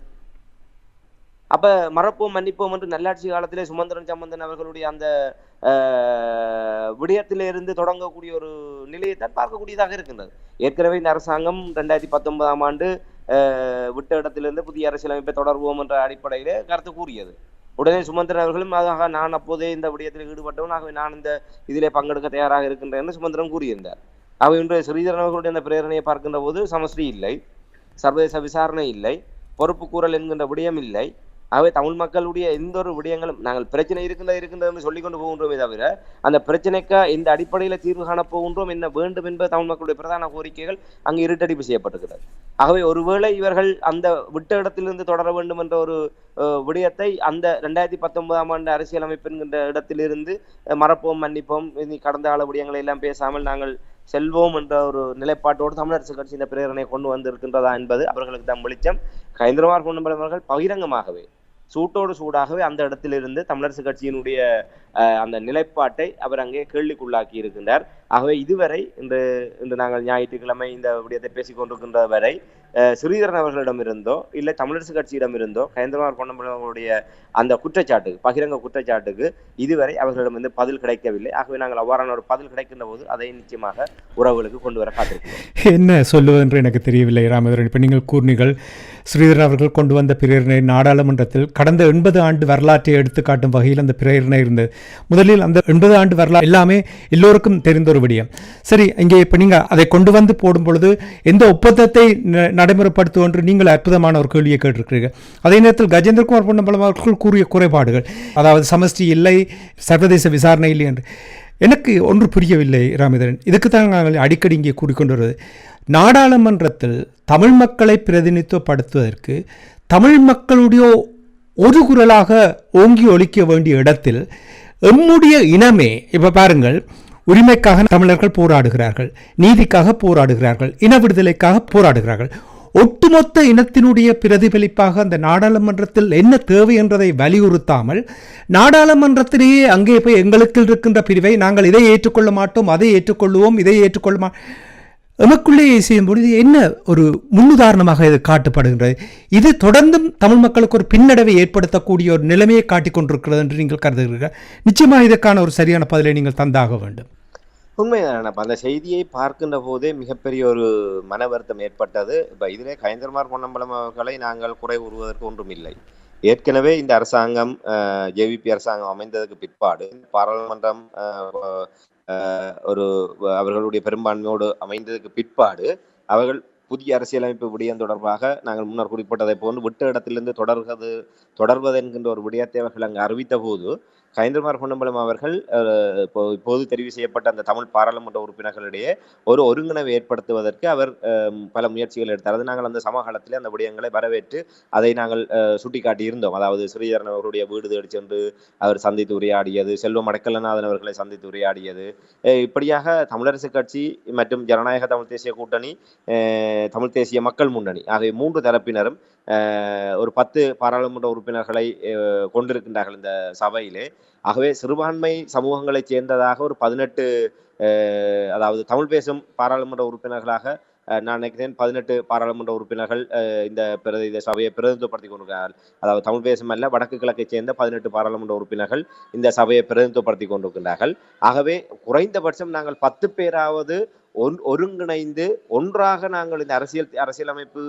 அப்ப மறப்போம் மன்னிப்போம் என்று நல்லாட்சி காலத்திலே சுமந்திரன் சம்பந்தன் அவர்களுடைய அந்த ஆஹ், விடயத்திலிருந்து தொடங்கக்கூடிய ஒரு நிலையைத்தான் பார்க்கக்கூடியதாக இருக்கின்றது. ஏற்கனவே இந்த அரசாங்கம் ரெண்டாயிரத்தி பத்தொன்பதாம் ஆண்டு விட்ட இடத்திலிருந்து புதிய அரசியலமைப்பை தொடர்வோம் என்ற அடிப்படையிலே கருத்து கூறியது. உடனே சுமந்திரன் அவர்களும் அதாக நான் அப்போதே இந்த விடயத்தில் ஈடுபட்டவன். ஆகவே நான் இந்த இதிலே பங்கெடுக்க தயாராக இருக்கின்றேன் என்று சுமந்திரன் கூறியிருந்தார். ஆகவே இன்றைய ஸ்ரீதரன் அவர்களுடைய அந்த பிரேரணையை பார்க்கின்ற போது சமஸ்ரீ இல்லை சர்வதேச விசாரணை இல்லை பொறுப்பு கூறல் என்கின்ற விடயம் இல்லை ஆகவே தமிழ் மக்களுடைய எந்த ஒரு விடயங்களும் நாங்கள் பிரச்சனை இருக்கின்றது இருக்கின்றது சொல்லிக் கொண்டு போகின்றோமே தவிர அந்த பிரச்சனைக்கு இந்த அடிப்படையில் தீர்வு காணப் போகின்றோம் என்ன வேண்டும் என்பது தமிழ் மக்களுடைய பிரதான கோரிக்கைகள் அங்கு இருட்டடிப்பு செய்யப்பட்டிருக்கிறது. ஆகவே ஒருவேளை இவர்கள் அந்த விட்ட இடத்திலிருந்து தொடர வேண்டும் என்ற ஒரு அஹ், விடயத்தை அந்த ரெண்டாயிரத்தி பத்தொன்பதாம் ஆண்டு அரசியலமைப்புங்கின்ற இடத்திலிருந்து மறப்போம் மன்னிப்போம் இனி கடந்த கால விடயங்களை எல்லாம் பேசாமல் நாங்கள் செல்வோம் என்ற ஒரு நிலைப்பாட்டோடு தமிழரசு கட்சி இந்த பிரேரணை கொண்டு வந்திருக்கின்றதா என்பது அவர்களுக்கு தான் வெளிச்சம். கைந்திரமார் பொன்னம்பலம் அவர்கள் பகிரங்கமாகவே சூட்டோடு சூடாகவே அந்த இடத்திலிருந்து தமிழரசு கட்சியினுடைய அஹ், அந்த நிலைப்பாட்டை அவர் அங்கே கேள்விக்குள்ளாக்கி இருக்கின்றார். ஆகவே இதுவரை இன்று இன்று நாங்கள் ஞாயிற்றுக்கிழமை இந்த விடயத்தை பேசிக்கொண்டிருக்கின்ற வரை ஸ்ரீதரன் அவர்களிடம் இருந்தோ இல்லை தமிழரசு கட்சியிடமிருந்தோ கயந்திரமார் பொன்னம்பலம் அவர்களுடைய அந்த குற்றச்சாட்டுக்கு பகிரங்க குற்றச்சாட்டுக்கு இதுவரை அவர்களிடம் வந்து பதில் கிடைக்கவில்லை. ஆகவே நாங்கள் அவ்வாறான ஒரு பதில் கிடைக்கின்ற போது அதை நிச்சயமாக உறவுகளுக்கு கொண்டு வர காத்திருக்கிறோம். என்ன சொல்லுவதென்று எனக்கு தெரியவில்லை ராமேந்திரன் இப்போ நீங்கள் கூறினீர்கள் ஸ்ரீதரன் அவர்கள் கொண்டு வந்த பிரேரணை நாடாளுமன்றத்தில் கடந்த எண்பது ஆண்டு வரலாற்றை எடுத்துக்காட்டும் வகையில் அந்த பிரேரணை இருந்தது. முதலில் அந்த எண்பது ஆண்டு வரலாறு எல்லாமே எல்லோருக்கும் தெரிந்த ஒரு விடயம். சரி இங்கே இப்போ நீங்கள் அதை கொண்டு வந்து போடும் பொழுது எந்த ஒப்பந்தத்தை நடைமுறைப்படுத்தும் என்று நீங்கள் அற்புதமான ஒரு கேள்வியை கேட்டிருக்கிறீர்கள். அதே நேரத்தில் கஜேந்திரகுமார் பொன்னம்பலம் அவர்கள் கூறிய குறைபாடுகள் அதாவது சமஷ்டி இல்லை சர்வதேச விசாரணை இல்லை என்று. எனக்கு ஒன்று புரியவில்லை ராமேந்திரன். இதுக்குத்தான் நாங்கள் அடிக்கடி இங்கே கூறிக்கொண்டு வருவது. நாடாளுமன்றத்தில் தமிழ் மக்களை பிரதிநிதித்துவப்படுத்துவதற்கு தமிழ் மக்களுடைய ஒரு குரலாக ஓங்கி ஒழிக்க வேண்டிய இடத்தில் எம்முடைய இனமே இப்போ பாருங்கள் உரிமைக்காக தமிழர்கள் போராடுகிறார்கள் நீதிக்காக போராடுகிறார்கள் இன விடுதலைக்காக போராடுகிறார்கள். ஒட்டுமொத்த இனத்தினுடைய பிரதிபலிப்பாக அந்த நாடாளுமன்றத்தில் என்ன தேவை என்பதை வலியுறுத்தாமல் நாடாளுமன்றத்திலேயே அங்கே போய் எங்களுக்கு இருக்கின்ற பிரிவை நாங்கள் இதை ஏற்றுக்கொள்ள மாட்டோம் அதை ஏற்றுக்கொள்வோம் இதை ஏற்றுக்கொள்ள மா எமக்குள்ளேயே செய்யும் பொழுது என்ன ஒரு முன்னுதாரணமாக இது காட்டப்படுகின்றது? இது தொடர்ந்தும் தமிழ் மக்களுக்கு ஒரு பின்னடைவை ஏற்படுத்தக்கூடிய ஒரு நிலைமையை காட்டிக் கொண்டிருக்கிறது என்று நீங்கள் கருதுகிறீர்கள். நிச்சயமாக இதற்கான ஒரு சரியான பதிலை நீங்கள் தந்தாக வேண்டும். உண்மைதான் அந்த செய்தியை பார்க்கின்ற போதே மிகப்பெரிய ஒரு மன வருத்தம் ஏற்பட்டது. இப்ப இதிலே கயந்திரமார் பொன்னம்பலம் அவர்களை நாங்கள் குறை கூறுவதற்கு ஒன்றும் இல்லை ஏற்கனவே இந்த அரசாங்கம் ஜேவிபி அரசாங்கம் அமைந்ததுக்கு பிற்பாடு பாராளுமன்றம் ஒரு அவர்களுடைய பெரும்பான்மையோடு அமைந்ததுக்கு பிற்பாடு அவர்கள் புதிய அரசியலமைப்பு விடயம் தொடர்பாக நாங்கள் முன்னர் குறிப்பிட்டதை போன்று விட்ட இடத்திலிருந்து தொடர்வது தொடர்வது என்கின்ற ஒரு விடயத்தை அவர்கள் அங்கு அறிவித்த போது கயந்திரமார் பொன்னம்பலம் அவர்கள் இப்போது தெரிவு செய்யப்பட்ட அந்த தமிழ் பாராளுமன்ற உறுப்பினர்களிடையே ஒரு ஒருங்கிணைவை ஏற்படுத்துவதற்கு அவர் பல முயற்சிகள் எடுத்தார். அது நாங்கள் அந்த சமகாலத்தில் அந்த விடயங்களை வரவேற்று அதை நாங்கள் சுட்டிக்காட்டி இருந்தோம். அதாவது ஸ்ரீதரன் அவர்களுடைய வீடு தேடி சென்று அவர் சந்தித்து உரையாடியது செல்வம் அடக்கலநாதன் அவர்களை சந்தித்து உரையாடியது. இப்படியாக தமிழரசு கட்சி மற்றும் ஜனநாயக தமிழ் தேசிய கூட்டணி தமிழ் தேசிய மக்கள் முன்னணி ஆகிய மூன்று தரப்பினரும் ஒரு பத்து பாராளுமன்ற உறுப்பினர்களை கொண்டிருக்கின்றார்கள் இந்த சபையிலே. ஆகவே சிறுபான்மை சமூகங்களைச் சேர்ந்ததாக ஒரு பதினெட்டு அதாவது தமிழ் பேசும் பாராளுமன்ற உறுப்பினர்களாக நான் நினைக்கிறேன் பதினெட்டு பாராளுமன்ற உறுப்பினர்கள் இந்த பிரதி இந்த சபையை பிரதிநிதித்துவப்படுத்தி கொண்டிருக்கிறார்கள். அதாவது தமிழ் பேசும் அல்ல வடக்கு கிழக்கை சேர்ந்த பதினெட்டு பாராளுமன்ற உறுப்பினர்கள் இந்த சபையை பிரதிநிதித்துவப்படுத்தி கொண்டிருக்கிறார்கள். ஆகவே குறைந்தபட்சம் நாங்கள் பத்து பேராவது ஒன் ஒருங்கிணைந்து ஒன்றாக நாங்கள் இந்த அரசியல் அரசியலமைப்பு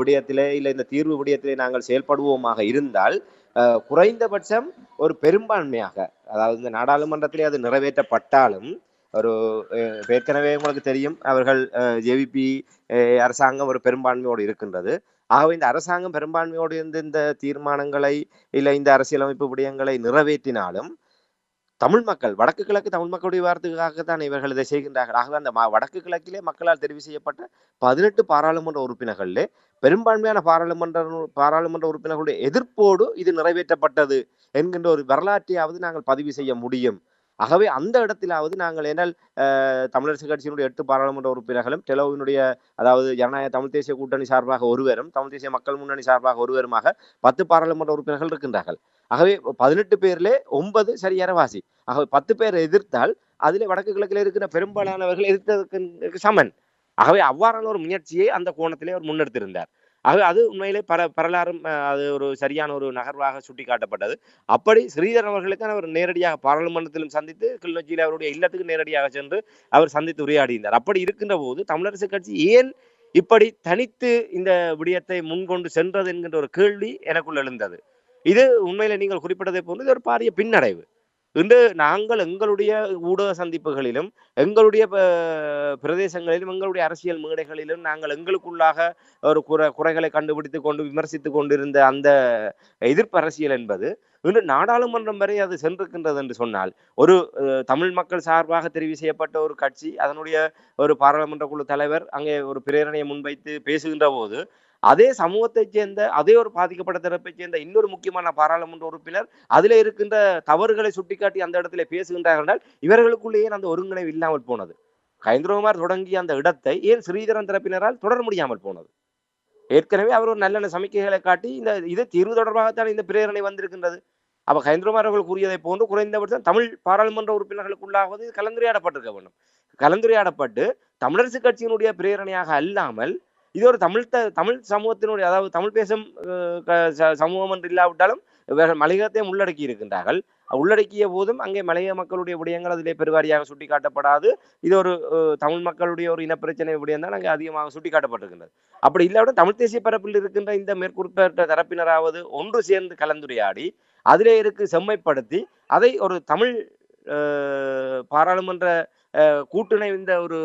விடயத்திலே இல்லை இந்த தீர்வு விடயத்திலே நாங்கள் செயல்படுவோமாக இருந்தால் குறைந்தபட்சம் ஒரு பெரும்பான்மையாக அதாவது இந்த நாடாளுமன்றத்திலே அது நிறைவேற்றப்பட்டாலும் ஒரு ஏற்கனவே உங்களுக்கு தெரியும் அவர்கள் ஜேவிபி அரசாங்கம் ஒரு பெரும்பான்மையோடு இருக்கின்றது. ஆகவே இந்த அரசாங்கம் பெரும்பான்மையோடு இருந்து இந்த தீர்மானங்களை இல்லை இந்த அரசியலமைப்பு விடயங்களை நிறைவேற்றினாலும் தமிழ் மக்கள் வடக்கு கிழக்கு தமிழ் மக்களுடைய வார்த்தைக்காகத்தான் இவர்கள் இதை செய்கின்றார்கள். ஆகவே அந்த வடக்கு கிழக்கிலே மக்களால் தெரிவு செய்யப்பட்ட பதினெட்டு பாராளுமன்ற உறுப்பினர்களிலே பெரும்பான்மையான பாராளுமன்ற பாராளுமன்ற உறுப்பினர்களுடைய எதிர்ப்போடு இது நிறைவேற்றப்பட்டது என்கின்ற ஒரு வரலாற்றையாவது நாங்கள் பதிவு செய்ய முடியும். ஆகவே அந்த இடத்திலாவது நாங்கள் ஏனால் தமிழரசு கட்சியினுடைய எட்டு பாராளுமன்ற உறுப்பினர்களும் டெலோவினுடைய அதாவது ஜனநாயக தமிழ் தேசிய கூட்டணி சார்பாக ஒருவரும் தமிழ் தேசிய மக்கள் முன்னணி சார்பாக ஒருவருமாக பத்து பாராளுமன்ற உறுப்பினர்கள் இருக்கின்றார்கள். ஆகவே பதினெட்டு பேர்லே ஒன்பது சரியான வாசி ஆகவே பத்து பேர் எதிர்த்தால் அதிலே வடக்கு கிழக்கில் இருக்கிற பெரும்பாலானவர்கள் எதிர்த்ததற்கு சமன். ஆகவே அவ்வாறான ஒரு முயற்சியை அந்த கோணத்திலே அவர் முன்னெடுத்திருந்தார். அது அது உண்மையிலே பர வரலாறும் அது ஒரு சரியான ஒரு நகர்வாக சுட்டிக்காட்டப்பட்டது. அப்படி ஸ்ரீதர் அவர்களுக்கான அவர் நேரடியாக பாராளுமன்றத்திலும் சந்தித்து கிளிநொச்சியில் அவருடைய இல்லத்துக்கு நேரடியாக சென்று அவர் சந்தித்து உரையாடினார் அப்படி இருக்கின்ற போது தமிழரசு கட்சி ஏன் இப்படி தனித்து இந்த விடயத்தை முன்கொண்டு சென்றது என்கின்ற ஒரு கேள்வி எனக்குள் எழுந்தது. இது உண்மையில நீங்கள் குறிப்பிட்டதை போன்று இது ஒரு பாரிய பின்னடைவு. இன்று நாங்கள் எங்களுடைய ஊடக சந்திப்புகளிலும் எங்களுடைய ப- பிரதேசங்களிலும் எங்களுடைய அரசியல் மேடைகளிலும் நாங்கள் எங்களுக்குள்ளாக ஒரு குறை குறைகளை கண்டுபிடித்து கொண்டு விமர்சித்து கொண்டிருந்த அந்த எதிர்ப்பு அரசியல் என்பது இன்று நாடாளுமன்றம் வரை அது சென்றிருக்கின்றது என்று சொன்னால் ஒரு அஹ், தமிழ் மக்கள் சார்பாக தெரிவு செய்யப்பட்ட ஒரு கட்சி அதனுடைய ஒரு பாராளுமன்ற குழு தலைவர் அங்கே ஒரு பிரேரணையை முன்வைத்து பேசுகின்ற போது அதே சமூகத்தைச் சேர்ந்த அதே ஒரு பாதிக்கப்பட்ட தரப்பைச் சேர்ந்த இன்னொரு முக்கியமான பாராளுமன்ற உறுப்பினர் அதிலே இருக்கின்ற தவறுகளை சுட்டிக்காட்டி அந்த இடத்துல பேசுகின்றார்கள் என்றால் இவர்களுக்குள்ளேயே அந்த ஒருங்கிணைவு இல்லாமல் போனது. கைந்திரகுமார் தொடங்கிய அந்த இடத்தை ஏன் ஸ்ரீதரன் தரப்பினரால் தொடர முடியாமல் போனது? ஏற்கனவே அவர் ஒரு நல்ல சமிக்கைகளை காட்டி இந்த இது தீர்வு தொடர்பாகத்தான் இந்த பிரேரணை வந்திருக்கின்றது. அப்ப கைந்திரகுமார் அவர்கள் கூறியதை போன்று குறைந்தபட்சம் தமிழ் பாராளுமன்ற உறுப்பினர்களுக்குள்ளாவது கலந்துரையாடப்பட்டிருக்க வேண்டும். கலந்துரையாடப்பட்டு தமிழரசு கட்சியினுடைய பிரேரணையாக அல்லாமல் இது ஒரு தமிழ் த- தமிழ் சமூகத்தினுடைய அதாவது தமிழ் பேசும் க- ச- சமூகம் என்று இல்லாவிட்டாலும் மலையகத்தையும் உள்ளடக்கி இருக்கின்றார்கள். உள்ளடக்கிய போதும் அங்கே மலைய மக்களுடைய விடயங்கள் அதிலே பெருவாரியாக சுட்டிக்காட்டப்படாது. இது ஒரு தமிழ் மக்களுடைய ஒரு இனப்பிரச்சனை விடயம் தான் அங்கே அதிகமாக சுட்டிக்காட்டப்பட்டிருக்கின்றது. அப்படி இல்லாவிட தமிழ் தேசிய பரப்பில் இருக்கின்ற இந்த மேற்குறிப்பிட்ட தரப்பினராவது ஒன்று சேர்ந்து கலந்துரையாடி அதிலே இருக்கு செம்மைப்படுத்தி அதை ஒரு தமிழ் பாராளுமன்ற கூட்டணி இந்த ஒரு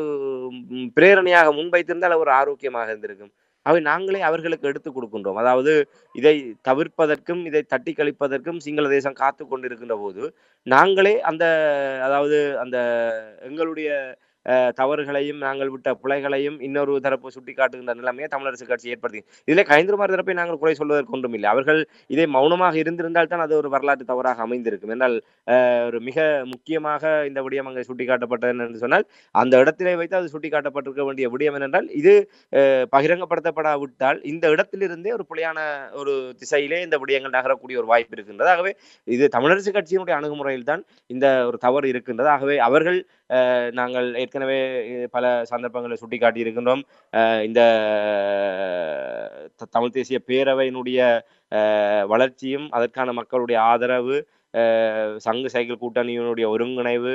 பிரேரணையாக முன்வைத்திருந்தால் ஒரு ஆரோக்கியமாக இருந்திருக்கும். அவை நாங்களே அவர்களுக்கு எடுத்து கொடுக்கின்றோம். அதாவது இதை தவிர்ப்பதற்கும் இதை தட்டி கழிப்பதற்கும் சிங்கள தேசம் காத்து கொண்டிருக்கின்ற போது நாங்களே அந்த அதாவது அந்த எங்களுடைய தவறுகளையும் நாங்கள் விட்ட பிழைகளையும் இன்னொரு தரப்பு சுட்டிக்காட்டுகின்ற நிலைமையை தமிழரசு கட்சி ஏற்படுத்தி. இதில் கயந்திரமார் தரப்பை நாங்கள் குறை சொல்வதற்கு ஒன்றும் இல்லை அவர்கள் இதை மௌனமாக இருந்திருந்தால் தான் அது ஒரு வரலாற்று தவறாக அமைந்திருக்கும். என்றால் ஒரு மிக முக்கியமாக இந்த விடயம் அங்கே சுட்டிக்காட்டப்பட்டது என்று சொன்னால் அந்த இடத்திலே வைத்து அது சுட்டிக்காட்டப்பட்டிருக்க வேண்டிய விடயம் என்னென்றால் இது அஹ், பகிரங்கப்படுத்தப்படாவிட்டால் இந்த இடத்திலிருந்தே ஒரு பிழையான ஒரு திசையிலே இந்த விடயங்கள் நகரக்கூடிய ஒரு வாய்ப்பு இருக்கின்றது. ஆகவே இது தமிழரசு கட்சியினுடைய அணுகுமுறையில் தான் இந்த ஒரு தவறு இருக்கின்றது. ஆகவே அவர்கள் நாங்கள் ஏற்கனவே பல சந்தர்ப்பங்களை சுட்டிக்காட்டி இருக்கின்றோம் அஹ், இந்த த- தமிழ் தேசிய பேரவையினுடைய அஹ், வளர்ச்சியும் அதற்கான மக்களுடைய ஆதரவு அஹ், சங்கு சைக்கிள் கூட்டணியினுடைய ஒருங்கிணைவு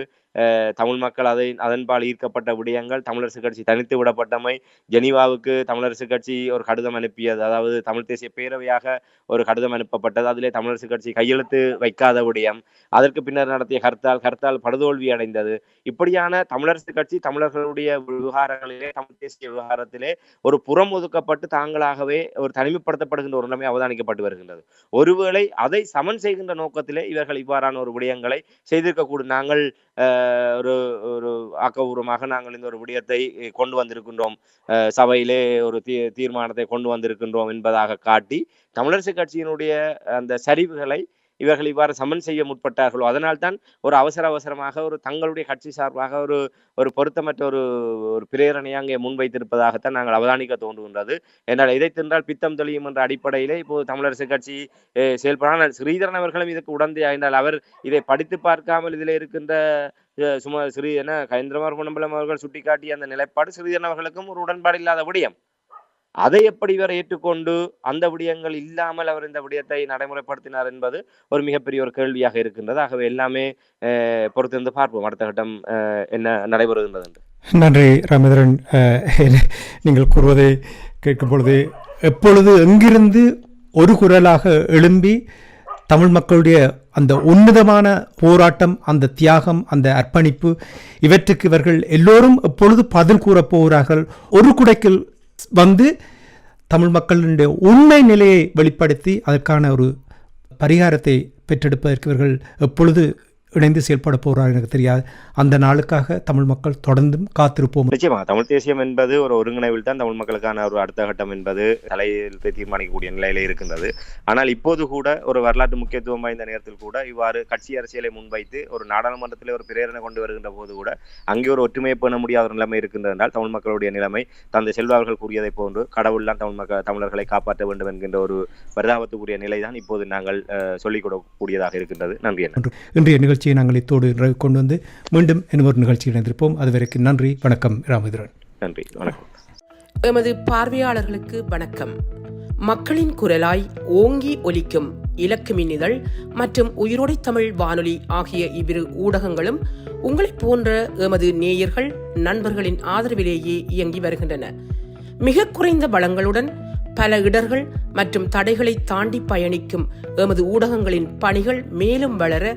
தமிழ் மக்கள் அதை அதன்பால் ஈர்க்கப்பட்ட விடயங்கள் தமிழரசு கட்சி தனித்து விடப்பட்டமை ஜெனீவாவுக்கு தமிழரசு கட்சி ஒரு கடிதம் அனுப்பியது. அதாவது தமிழ் தேசிய பேரவையாக ஒரு கடிதம் அனுப்பப்பட்டது. அதிலே தமிழரசு கட்சி கையெழுத்து வைக்காத விடயம். அதற்கு பின்னர் நடத்திய ஹர்த்தால் ஹர்த்தால் படுதோல்வி அடைந்தது. இப்படியான தமிழரசு கட்சி தமிழர்களுடைய விவகாரங்களிலே தமிழ் தேசிய விவகாரத்திலே ஒரு புறம் ஒதுக்கப்பட்டு தாங்களாகவே ஒரு தனிமைப்படுத்தப்படுகின்ற ஒரு நிலைமை அவதானிக்கப்பட்டு வருகின்றது. ஒருவேளை அதை சமன் செய்கின்ற நோக்கத்திலே இவர்கள் இவ்வாறான ஒரு விடயங்களை செய்திருக்கக்கூடும். நாங்கள் அஹ், ஒரு ஒரு ஆக்கபூர்வமாக நாங்கள் இந்த ஒரு விடயத்தை கொண்டு வந்திருக்கின்றோம். சபையிலே ஒரு தீ தீர்மானத்தை கொண்டு வந்திருக்கின்றோம் என்பதாக காட்டி தமிழரசு கட்சியினுடைய அந்த சரிவுகளை இவர்கள் இவ்வாறு சமன் செய்ய முற்பட்டார்களோ அதனால்தான் ஒரு அவசர அவசரமாக ஒரு தங்களுடைய கட்சி சார்பாக ஒரு ஒரு பொருத்தமற்ற ஒரு ஒரு பிரேரணையை அங்கே முன்வைத்திருப்பதாகத்தான் நாங்கள் அவதானிக்க தோன்றுகின்றது. என்றால் இதை தின்றால் பித்தம் தெளியும் என்ற அடிப்படையிலே இப்போது தமிழரசு கட்சி அஹ், ஆனால் ஸ்ரீதரன் அவர்களும் இதுக்கு உடந்தையா என்றால் அவர் இதை படித்து பார்க்காமல் இதில் இருக்கின்ற சும்மா ஸ்ரீ என்ன கயந்திரமார் பொன்னம்பலம் அவர்கள் சுட்டிக்காட்டிய அந்த நிலைப்பாடு சிறிதன் அவர்களுக்கும் ஒரு உடன்பாடு இல்லாத விடயம். அதை எப்படி இவர் ஏற்றுக்கொண்டு அந்த விடயங்கள் இல்லாமல் அவர் இந்த விடயத்தை நடைமுறைப்படுத்தினார் என்பது ஒரு மிகப்பெரிய ஒரு கேள்வியாக இருக்கின்றது. ஆகவே எல்லாமே அஹ், பொறுத்திருந்து பார்ப்போம். அடுத்த கட்டம் அஹ், என்ன நடைபெறுகின்றது என்று. நன்றி ராமேந்திரன் நீங்கள் கூறுவதை கேட்கும் பொழுது எப்பொழுது எங்கிருந்து ஒரு குரலாக எழும்பி தமிழ் மக்களுடைய அந்த உன்னதமான போராட்டம் அந்த தியாகம் அந்த அர்ப்பணிப்பு இவற்றுக்கு இவர்கள் எல்லோரும் எப்பொழுது பதில் கூறப் போகிறார்கள்? ஒரு குடைக்கில் வந்து தமிழ் மக்களுடைய உண்மை நிலையை வெளிப்படுத்தி அதற்கான ஒரு பரிகாரத்தை பெற்றெடுப்பதற்கு இவர்கள் எப்பொழுது இணைந்து செயல்பட போகிறார்கள் எனக்கு தெரியாது. அந்த நாளுக்காக தமிழ் மக்கள் தொடர்ந்தும் காத்திருப்போம். நிச்சயமாக தமிழ் தேசியம் என்பது ஒரு ஒருங்கிணைவில் தான் தமிழ் மக்களுக்கான ஒரு அடுத்த கட்டம் என்பது தலையெழுத்தை தீர்மானிக்கக்கூடிய நிலையில இருக்கின்றது. ஆனால் இப்போது கூட ஒரு வரலாற்று முக்கியத்துவம் வாய்ந்த நேரத்தில் கூட இவ்வாறு கட்சி அரசியலை முன்வைத்து ஒரு நாடாளுமன்றத்தில் ஒரு பிரேரணை கொண்டு வருகின்ற போது கூட அங்கே ஒரு ஒற்றுமையை பேண முடியாத ஒரு நிலைமை இருக்கின்றது என்றால் தமிழ் மக்களுடைய நிலைமை தந்தை செல்வா அவர்கள் கூறியதை போன்று கடவுள்தான் தமிழ் மக்கள் தமிழர்களை காப்பாற்ற வேண்டும் என்கின்ற ஒரு பரிதாபத்துக்குரிய நிலைதான் இப்போது நாங்கள் சொல்லிக் கொடுக்கக்கூடியதாக இருக்கின்றது. நன்றி இன்றைய நிகழ்ச்சியை நாங்கள் இத்தோடு கொண்டு வந்து மீண்டும் இன்னொரு நிகழ்ச்சியில் இணைந்திருப்போம். அதுவரைக்கும் நன்றி வணக்கம் ராமேந்திரன். நன்றி வணக்கம். எமது பார்வையாளர்களுக்கு வணக்கம். மக்களின் குரலாய் ஓங்கி ஒலிக்கும் இலக்கு மின்னிதழ் மற்றும் உயிரோடை தமிழ் வானொலி ஆகிய இவ்விரு ஊடகங்களும் உங்களைப் போன்ற எமது நேயர்கள் நண்பர்களின் ஆதரவிலேயே இயங்கி வருகின்றன. மிக குறைந்த வளங்களுடன் பல இடர்கள் மற்றும் தடைகளை தாண்டி பயணிக்கும் எமது ஊடகங்களின் பணிகள் மேலும் வளர